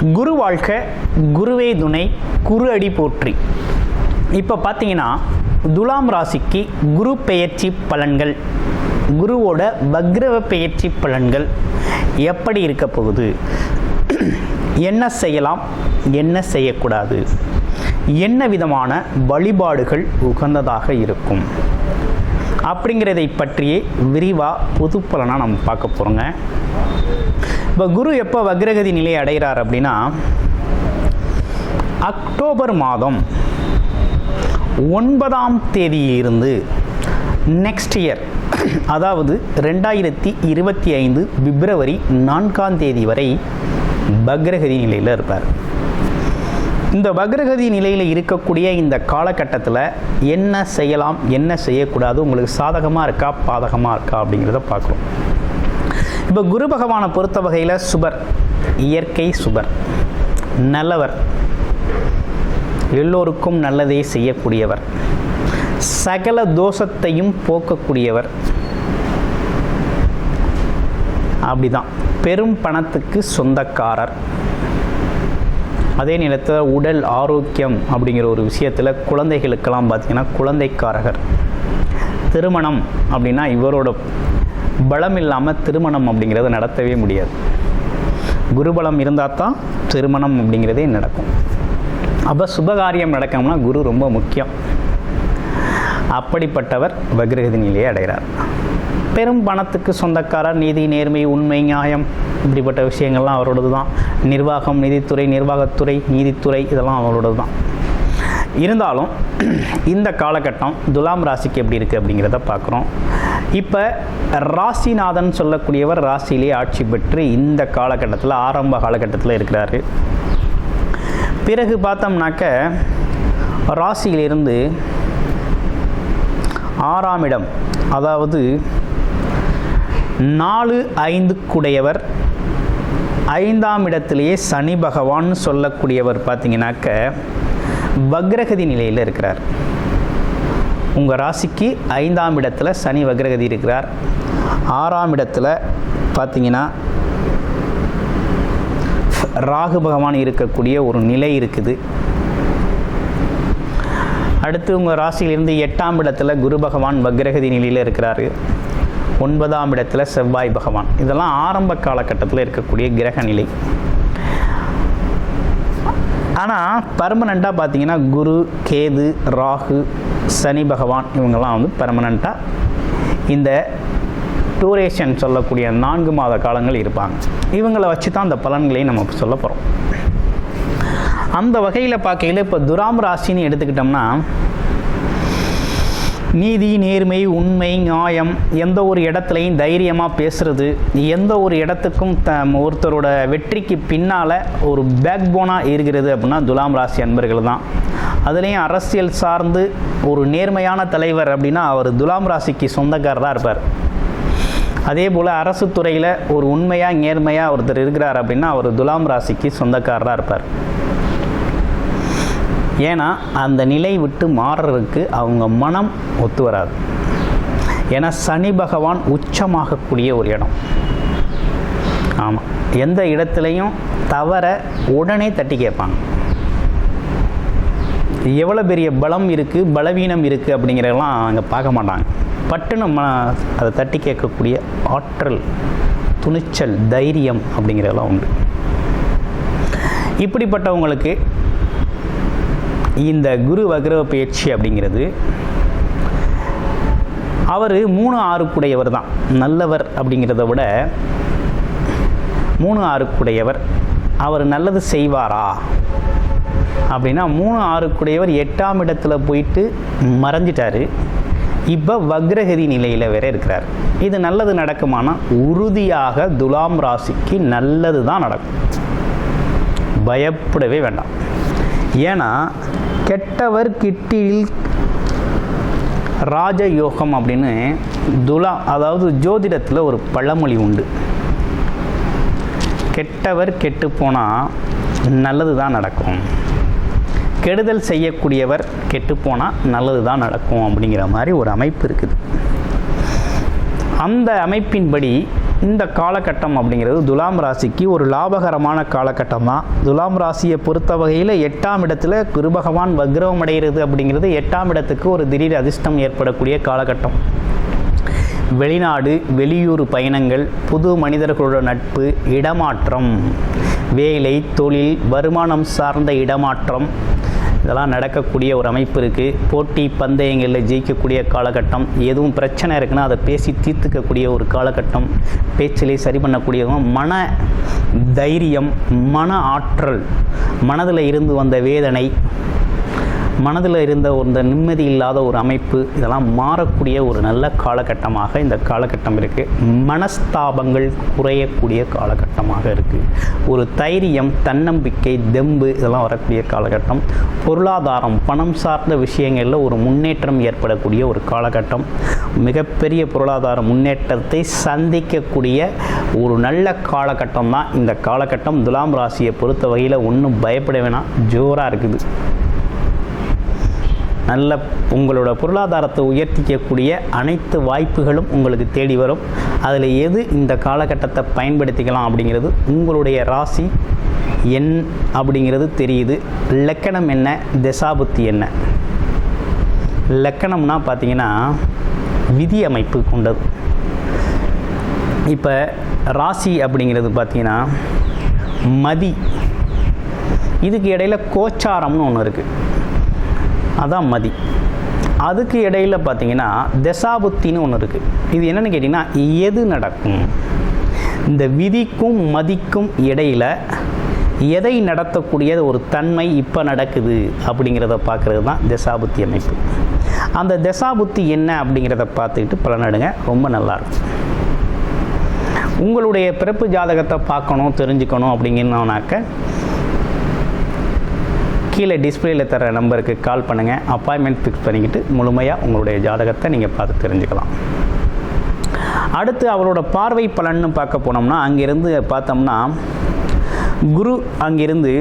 குரு வாழ்க குருவே துணை குரு அடி போற்றி. இப்போ பார்த்தீங்கன்னா துலாம் ராசிக்கு குரு பெயர்ச்சி பலன்கள் குருவோட பக்ரவ பெயர்ச்சி பலன்கள் எப்படி இருக்க போகுது? என்ன செய்யலாம் என்ன செய்யக்கூடாது? என்ன விதமான வழிபாடுகள் உகந்ததாக இருக்கும்? அப்படிங்கிறதை பற்றியே விரிவாக பொது பலனாக நம்ம பார்க்க போகிறோங்க இப்போ குரு எப்போ வக்ரகதி நிலை அடைகிறார் அப்படின்னா அக்டோபர் மாதம் ஒன்பதாம் தேதியிலிருந்து நெக்ஸ்ட் இயர் அதாவது ரெண்டாயிரத்தி இருபத்தி ஐந்து பிப்ரவரி நான்காம் தேதி வரை பக்ரகதி நிலையில் இருப்பார். இந்த வக்ரகதி நிலையில் இருக்கக்கூடிய இந்த காலகட்டத்தில் என்ன செய்யலாம் என்ன செய்யக்கூடாது உங்களுக்கு சாதகமாக இருக்கா பாதகமாக இருக்கா அப்படிங்கிறத பார்க்குறோம் இப்போ குரு பகவானை பொறுத்த வகையில் சுபர் இயற்கை சுபர் நல்லவர் எல்லோருக்கும் நல்லதே செய்யக்கூடியவர் சகல தோஷத்தையும் போக்கக்கூடியவர். அப்படிதான். பெரும் பணத்துக்கு சொந்தக்காரர். அதே நேரத்தில் உடல் ஆரோக்கியம் அப்படிங்கிற ஒரு விஷயத்தில் குழந்தைகளுக்கெல்லாம் பார்த்திங்கன்னா குழந்தைக்காரகர். திருமணம் அப்படின்னா இவரோட பலம் இல்லாமல் திருமணம் அப்படிங்கிறத நடத்தவே முடியாது. குருபலம் இருந்தால் தான் திருமணம் அப்படிங்கிறதே நடக்கும். அப்போ சுபகாரியம் நடக்கணும்னா குரு ரொம்ப முக்கியம். அப்படிப்பட்டவர் வக்ரகதி நிலையை அடைகிறார். பெரும் பணத்துக்கு சொந்தக்காரர் நீதி நேர்மை உண்மை நியாயம் இப்படிப்பட்ட விஷயங்கள்லாம் அவரோடது தான் நிர்வாகம் நிதித்துறை நிர்வாகத்துறை நீதித்துறை இதெல்லாம் அவரோடது தான் இருந்தாலும் இந்த காலகட்டம் துலாம் ராசிக்கு எப்படி இருக்குது அப்படிங்கிறத பார்க்குறோம். இப்போ ராசிநாதன் சொல்லக்கூடியவர் ராசியிலே ஆட்சி பெற்று இந்த காலகட்டத்தில் ஆரம்ப காலகட்டத்தில் இருக்கிறாரு. பிறகு பார்த்தோம்னாக்க ராசியிலிருந்து ஆறாம் இடம் அதாவது நாலு ஐந்துக்குடையவர் ஐந்தாம் இடத்திலேயே சனி பகவான் சொல்லக்கூடியவர் பார்த்தீங்கன்னாக்க வக்ரகதி நிலையில் இருக்கிறார். உங்கள் ராசிக்கு ஐந்தாம் இடத்துல சனி வக்ரகதி இருக்கிறார். ஆறாம் இடத்துல பார்த்தீங்கன்னா ராகு பகவான் இருக்கக்கூடிய ஒரு நிலை இருக்குது. அடுத்து உங்கள் ராசியிலிருந்து எட்டாம் இடத்துல குரு பகவான் வக்ரகதி நிலையில் இருக்கிறாரு. ஒன்பதாம் இடத்துல செவ்வாய் பகவான். இதெல்லாம் ஆரம்ப காலகட்டத்தில் இருக்கக்கூடிய கிரக நிலை. ஆனால் பர்மனெண்ட்டாக பார்த்தீங்கன்னா குரு கேது ராகு சனி பகவான் இவங்கெல்லாம் வந்து பர்மனெண்ட்டாக இந்த டூரேஷன் சொல்லக்கூடிய நான்கு மாத காலங்கள் இருப்பாங்க. இவங்களை வச்சு தான் அந்த பலன்களையும் நம்ம சொல்ல போகிறோம் அந்த வகையில் பார்க்கையில் இப்போ துராம் ராசின்னு எடுத்துக்கிட்டோம்னா நீதி நேர்மை உண்மை நியாயம் எந்த ஒரு இடத்துலையும் தைரியமாக பேசுகிறது எந்த ஒரு இடத்துக்கும் த ஒருத்தரோட வெற்றிக்கு பின்னால் ஒரு பேக் போனாக இருக்கிறது அப்படின்னா துலாம் ராசி அன்பர்கள் தான். அதுலேயும் அரசியல் சார்ந்து ஒரு நேர்மையான தலைவர் அப்படின்னா அவர் துலாம் ராசிக்கு சொந்தக்காரராக இருப்பார். அதே போல் அரசு துறையில் ஒரு உண்மையாக நேர்மையாக ஒருத்தர் இருக்கிறார் அப்படின்னா அவர் துலாம் ராசிக்கு சொந்தக்காரராக இருப்பார். ஏன்னா அந்த நிலை விட்டு மாறுறதுக்கு அவங்க மனம் ஒத்து வராது. ஏன்னா சனி பகவான் உச்சமாகக்கூடிய ஒரு இடம். ஆமாம் எந்த இடத்துலையும் தவற உடனே தட்டி கேட்பாங்க. எவ்வளோ பெரிய பலம் இருக்குது பலவீனம் இருக்குது அப்படிங்கிறதெல்லாம் அங்கே பார்க்க மாட்டாங்க. பட்டுன்னு ம அதை தட்டி கேட்கக்கூடிய ஆற்றல் துணிச்சல் தைரியம் அப்படிங்கிறதெல்லாம் உண்டு. இப்படிப்பட்டவங்களுக்கு இந்த குரு வக்ரவ பயிற்சி அப்படிங்கிறது அவர் மூணு ஆறுக்குடையவர் தான். நல்லவர் அப்படிங்கிறத விட மூணு ஆறுக்குடையவர். அவர் நல்லது செய்வாரா? அப்படின்னா மூணு ஆறுக்குடையவர் எட்டாம் இடத்துல போயிட்டு மறைஞ்சிட்டார். இப்போ வக்ரகதி நிலையில் வேற இருக்கிறார். இது நல்லது நடக்குமானா? உறுதியாக துலாம் ராசிக்கு நல்லது தான் நடக்கும். பயப்படவே வேண்டாம். ஏன்னா கெட்டவர் கிட்டியில் ராஜயோகம் அப்படின்னு துலா அதாவது ஜோதிடத்தில் ஒரு பழமொழி உண்டு. கெட்டவர் கெட்டு போனால் நல்லது தான் நடக்கும். கெடுதல் செய்யக்கூடியவர் கெட்டு போனால் நல்லது தான் நடக்கும் அப்படிங்கிற மாதிரி ஒரு அமைப்பு இருக்குது. அந்த அமைப்பின்படி இந்த காலகட்டம் அப்படிங்கிறது துலாம் ராசிக்கு ஒரு லாபகரமான காலகட்டம் தான். துலாம் ராசியை பொறுத்த வகையில் எட்டாம் இடத்துல குருபகவான் வக்ரவம் அடைகிறது அப்படிங்கிறது எட்டாம் இடத்துக்கு ஒரு திடீர் அதிர்ஷ்டம் ஏற்படக்கூடிய காலகட்டம். வெளிநாடு வெளியூர் பயணங்கள் புது மனிதர்களோட நட்பு இடமாற்றம். வேலை தொழில் வருமானம் சார்ந்த இடமாற்றம். இதெல்லாம் நடக்கக்கூடிய ஒரு அமைப்பு இருக்குது போட்டி பந்தயங்களில் ஜெயிக்கக்கூடிய காலகட்டம் எதுவும் பிரச்சனை இருக்குன்னா அதை பேசி தீர்த்துக்கக்கூடிய ஒரு காலகட்டம் பேச்சிலே சரி பண்ணக்கூடியதும் மன தைரியம் மன ஆற்றல் மனதில் இருந்து வந்த வேதனை மனதில் இருந்த இந்த நிம்மதி இல்லாத ஒரு அமைப்பு இதெல்லாம் மாறக்கூடிய ஒரு நல்ல காலகட்டமாக இந்த காலகட்டம் இருக்குது மனஸ்தாபங்கள் குறையக்கூடிய காலகட்டமாக இருக்குது ஒரு தைரியம் தன்னம்பிக்கை தெம்பு இதெல்லாம் வரக்கூடிய காலகட்டம். பொருளாதாரம் பணம் சார்ந்த விஷயங்களில் ஒரு முன்னேற்றம் ஏற்படக்கூடிய ஒரு காலகட்டம். மிகப்பெரிய பொருளாதார முன்னேற்றத்தை சந்திக்கக்கூடிய ஒரு நல்ல காலகட்டம் தான் இந்த காலகட்டம். துலாம் ராசியை பொறுத்த வகையில் ஒன்றும் பயப்பட வேணாம். ஜோராக இருக்குது. நல்ல உங்களோட பொருளாதாரத்தை உயர்த்திக்கக்கூடிய அனைத்து வாய்ப்புகளும் உங்களுக்கு தேடி வரும். அதில் எது இந்த காலகட்டத்தை பயன்படுத்திக்கலாம் அப்படிங்கிறது உங்களுடைய ராசி என் அப்படிங்கிறது தெரியுது. லக்கணம் என்ன? திசாபுத்தி என்ன? லக்கணம்னா பார்த்தீங்கன்னா விதி அமைப்பு கொண்டது. இப்போ ராசி அப்படிங்கிறது பார்த்தீங்கன்னா மதி. இதுக்கு இடையில கோச்சாரம்னு ஒன்று இருக்குது அதான் மதி. அதுக்கு இடையில் பார்த்தீங்கன்னா தசாபுத்தின்னு ஒன்று இருக்குது இது என்னென்னு கேட்டிங்கன்னா எது நடக்கும்? இந்த விதிக்கும் மதிக்கும் இடையில் எதை நடத்தக்கூடிய ஒரு தன்மை இப்போ நடக்குது அப்படிங்கிறத பார்க்குறது தான் தசாபுத்தி அமைப்பு. அந்த தசாபுத்தி என்ன அப்படிங்கிறத பார்த்துக்கிட்டு பலனடுங்க ரொம்ப நல்லாயிருக்கும் உங்களுடைய பிறப்பு ஜாதகத்தை பார்க்கணும் தெரிஞ்சுக்கணும் அப்படிங்கன்னாக்க கீழே டிஸ்பிளேயில் தர நம்பருக்கு கால் பண்ணுங்கள் அப்பாயின்மெண்ட் ஃபிக்ஸ் பண்ணிக்கிட்டு முழுமையாக உங்களுடைய ஜாதகத்தை நீங்கள் பார்த்து தெரிஞ்சுக்கலாம். அடுத்து அவரோட பார்வை பலன்னு பார்க்க போனோம்னா அங்கிருந்து பார்த்தோம்னா குரு அங்கிருந்து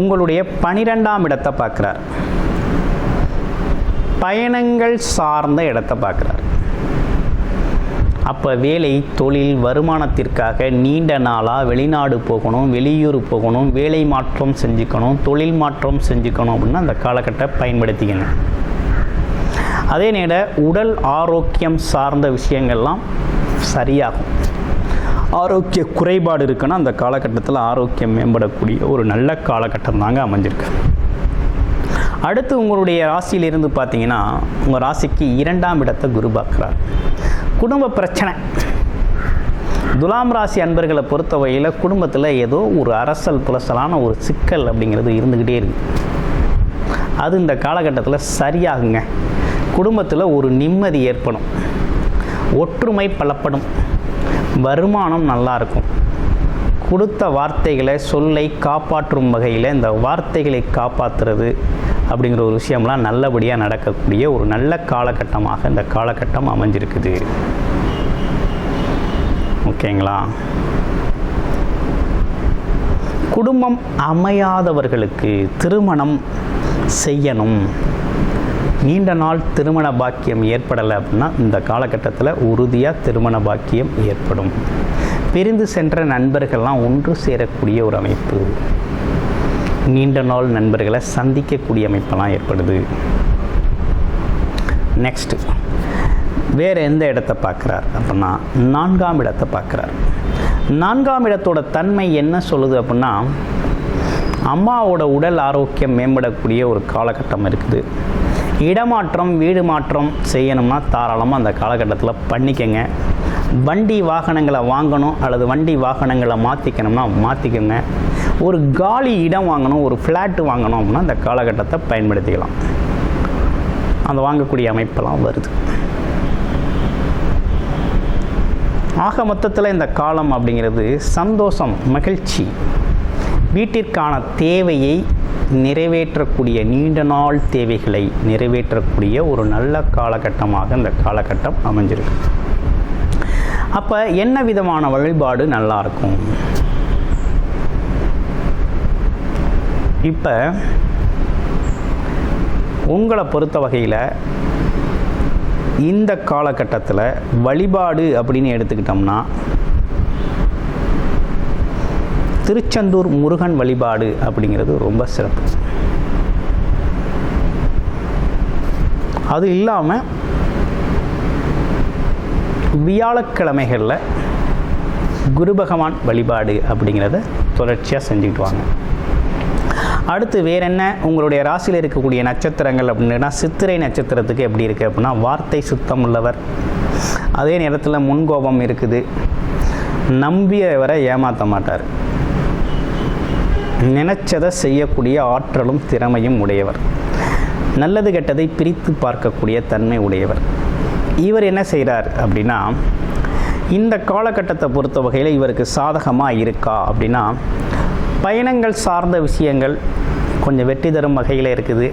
உங்களுடைய பனிரெண்டாம் இடத்தை பார்க்குறார். பயணங்கள் சார்ந்த இடத்தை பார்க்குறார். அப்போ வேலை தொழில் வருமானத்திற்காக நீண்ட நாளாக வெளிநாடு போகணும் வெளியூர் போகணும் வேலை மாற்றம் செஞ்சுக்கணும் தொழில் மாற்றம் செஞ்சுக்கணும் அப்படின்னா அந்த காலகட்டத்தை பயன்படுத்திக்கணும். அதே நேர உடல் ஆரோக்கியம் சார்ந்த விஷயங்கள்லாம் சரியாகும். ஆரோக்கிய குறைபாடு இருக்குன்னா அந்த காலகட்டத்தில் ஆரோக்கியம் மேம்படக்கூடிய ஒரு நல்ல காலகட்டம் தாங்க அமைஞ்சிருக்கு. அடுத்து உங்களுடைய ராசியிலிருந்து பார்த்தீங்கன்னா உங்கள் ராசிக்கு இரண்டாம் இடத்தை குரு பார்க்குறார். குடும்ப பிரச்சனை. துலாம் ராசி அன்பர்களை பொறுத்தவரையில் குடும்பத்தில் ஏதோ ஒரு அரசல் புலசலான ஒரு சிக்கல் அப்படிங்கிறது இருந்துக்கிட்டே இருக்கு. அது இந்த காலகட்டத்தில் சரியாகுங்க. குடும்பத்தில் ஒரு நிம்மதி ஏற்படும். ஒற்றுமை பலப்படும். வருமானம் நல்லா இருக்கும். கொடுத்த வார்த்தைகளை சொல்லை காப்பாற்றும் வகையில் இந்த வார்த்தைகளை காப்பாற்றுறது அப்படிங்கிற ஒரு விஷயம்லாம் நல்லபடியாக நடக்கக்கூடிய ஒரு நல்ல காலகட்டமாக இந்த காலகட்டம் அமைஞ்சிருக்குது. ஓகேங்களா? குடும்பம் அமையாதவர்களுக்கு திருமணம் செய்யணும். நீண்ட நாள் திருமண பாக்கியம் ஏற்படலை அப்படின்னா இந்த காலகட்டத்தில் உறுதியாக திருமண பாக்கியம் ஏற்படும். பிரிந்து சென்ற நண்பர்கள்லாம் ஒன்று சேரக்கூடிய ஒரு அமைப்பு. நீண்ட நாள் நண்பர்களை சந்திக்கக்கூடிய அமைப்பெல்லாம் ஏற்படுது. நெக்ஸ்ட்டு வேறு எந்த இடத்தை பார்க்குறார் அப்படின்னா நான்காம் இடத்தை பார்க்குறார். நான்காம் இடத்தோட தன்மை என்ன சொல்லுது அப்படின்னா அம்மாவோட உடல் ஆரோக்கியம் மேம்படக்கூடிய ஒரு காலகட்டம் இருக்குது. இடமாற்றம் வீடு மாற்றம் செய்யணும்னா தாராளமாக அந்த காலகட்டத்தில் பண்ணிக்கோங்க. வண்டி வாகனங்களை வாங்கணும் அல்லது வண்டி வாகனங்களை மாற்றிக்கணும்னா மாற்றிக்கோங்க ஒரு காலி இடம் வாங்கணும் ஒரு ஃப்ளாட்டு வாங்கணும் அப்படின்னா அந்த காலகட்டத்தை பயன்படுத்திக்கலாம். அந்த வாங்கக்கூடிய அமைப்பெல்லாம் வருது. ஆக மொத்தத்தில் இந்த காலம் அப்படிங்கிறது சந்தோஷம் மகிழ்ச்சி. வீட்டிற்கான தேவையை நிறைவேற்றக்கூடிய நீண்ட நாள் தேவைகளை நிறைவேற்றக்கூடிய ஒரு நல்ல காலகட்டமாக இந்த காலகட்டம் அமைஞ்சிருக்கு. அப்போ என்ன விதமான வழிபாடு நல்லா இருக்கும்? இப்போ உங்களை பொறுத்த வகையில் இந்த காலகட்டத்தில் வழிபாடு அப்படின்னு எடுத்துக்கிட்டோம்னா திருச்செந்தூர் முருகன் வழிபாடு அப்படிங்கிறது ரொம்ப சிறப்பு. அது இல்லாமல் வியாழக்கிழமைகளில் குரு பகவான் வழிபாடு அப்படிங்கிறத தொடர்ச்சியாக செஞ்சுக்கிட்டு வாங்க. அடுத்து வேற என்ன? உங்களுடைய ராசியில் இருக்கக்கூடிய நட்சத்திரங்கள் அப்படின்னா சித்திரை நட்சத்திரத்துக்கு எப்படி இருக்குது அப்படின்னா வார்த்தை சுத்தம் உள்ளவர். அதே நேரத்தில் முன்கோபம் இருக்குது. நம்பியவரை ஏமாற்ற மாட்டார். நினைச்சதை செய்யக்கூடிய ஆற்றலும் திறமையும் உடையவர். நல்லது கெட்டதை பிரித்து பார்க்கக்கூடிய தன்மை உடையவர். இவர் என்ன செய்கிறார் அப்படின்னா இந்த காலகட்டத்தை பொறுத்த வகையில் இவருக்கு சாதகமாக இருக்கா அப்படின்னா பயணங்கள் சார்ந்த விஷயங்கள் கொஞ்சம் வெற்றி தரும் வகையில் இருக்குது.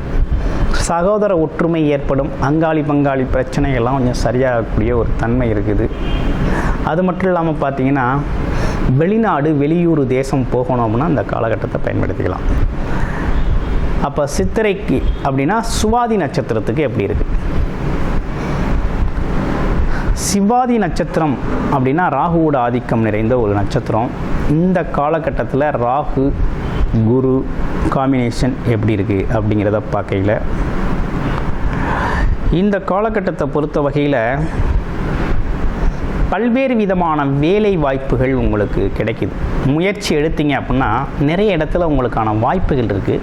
சகோதர ஒற்றுமை ஏற்படும் அங்காளி பங்காளி பிரச்சனைகள்லாம் கொஞ்சம் சரியாகக்கூடிய ஒரு தன்மை இருக்குது. அது மட்டும் இல்லாமல் பார்த்தீங்கன்னா வெளிநாடு வெளியூர் தேசம் போகணும் அப்படின்னா அந்த காலகட்டத்தை பயன்படுத்திக்கலாம். அப்போ சித்திரைக்கு அப்படின்னா சுவாதி நட்சத்திரத்துக்கு எப்படி இருக்குது சிவாதி நட்சத்திரம் அப்படின்னா ராகுவோட ஆதிக்கம் நிறைந்த ஒரு நட்சத்திரம். இந்த காலகட்டத்தில் ராகு குரு காம்பினேஷன் எப்படி இருக்குது அப்படிங்கிறத பார்க்கையில். இந்த காலகட்டத்தை பொறுத்த வகையில் பல்வேறு விதமான வேலை வாய்ப்புகள் உங்களுக்கு கிடைக்குது. முயற்சி எடுத்தீங்க அப்படின்னா நிறைய இடத்துல உங்களுக்கான வாய்ப்புகள் இருக்குது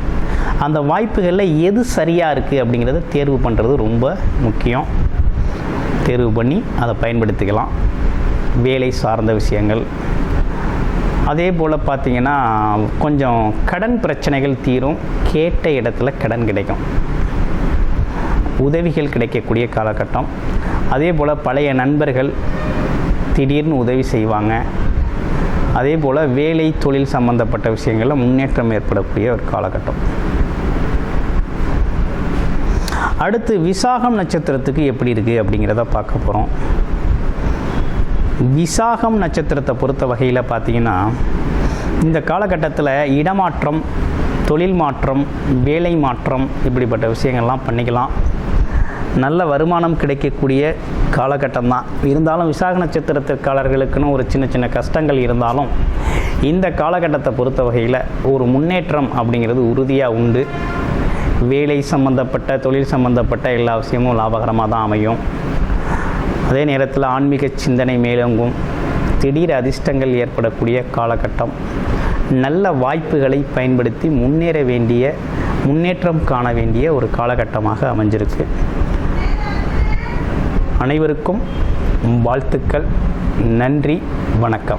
அந்த வாய்ப்புகளில் எது சரியாக இருக்குது அப்படிங்கிறத தேர்வு பண்ணுறது ரொம்ப முக்கியம். தேர்வு பண்ணி அதை பயன்படுத்திக்கலாம். வேலை சார்ந்த விஷயங்கள். அதே போல் பார்த்திங்கன்னா கொஞ்சம் கடன் பிரச்சனைகள் தீரும். கேட்ட இடத்துல கடன் கிடைக்கும். உதவிகள் கிடைக்கக்கூடிய காலகட்டம். அதே போல் பழைய நண்பர்கள் திடீர்னு உதவி செய்வாங்க. அதே போல் வேலை தொழில் சம்பந்தப்பட்ட விஷயங்களில் முன்னேற்றம் ஏற்படக்கூடிய ஒரு காலகட்டம். அடுத்து விசாகம் நட்சத்திரத்துக்கு எப்படி இருக்குது அப்படிங்கிறத பார்க்க போகிறோம் விசாகம் நட்சத்திரத்தை பொறுத்த வகையில் பார்த்தீங்கன்னா இந்த காலகட்டத்தில் இடமாற்றம் தொழில் மாற்றம் வேலை மாற்றம் இப்படிப்பட்ட விஷயங்கள்லாம் பண்ணிக்கலாம். நல்ல வருமானம் கிடைக்கக்கூடிய காலகட்டம் தான் இருந்தாலும் விசாக நட்சத்திரத்திற்காரர்களுக்குன்னு ஒரு சின்ன சின்ன கஷ்டங்கள் இருந்தாலும் இந்த காலகட்டத்தை பொறுத்த வகையில் ஒரு முன்னேற்றம் அப்படிங்கிறது உறுதியாக உண்டு. வேலை சம்பந்தப்பட்ட தொழில் சம்பந்தப்பட்ட எல்லா விஷயமும் லாபகரமாக தான் அமையும். அதே நேரத்தில் ஆன்மீக சிந்தனை மேலோங்கும். திடீர் அதிர்ஷ்டங்கள் ஏற்படக்கூடிய காலகட்டம். நல்ல வாய்ப்புகளை பயன்படுத்தி முன்னேற வேண்டிய முன்னேற்றம் காண வேண்டிய ஒரு காலகட்டமாக அமைஞ்சிருக்கு. அனைவருக்கும் வாழ்த்துக்கள். நன்றி வணக்கம்.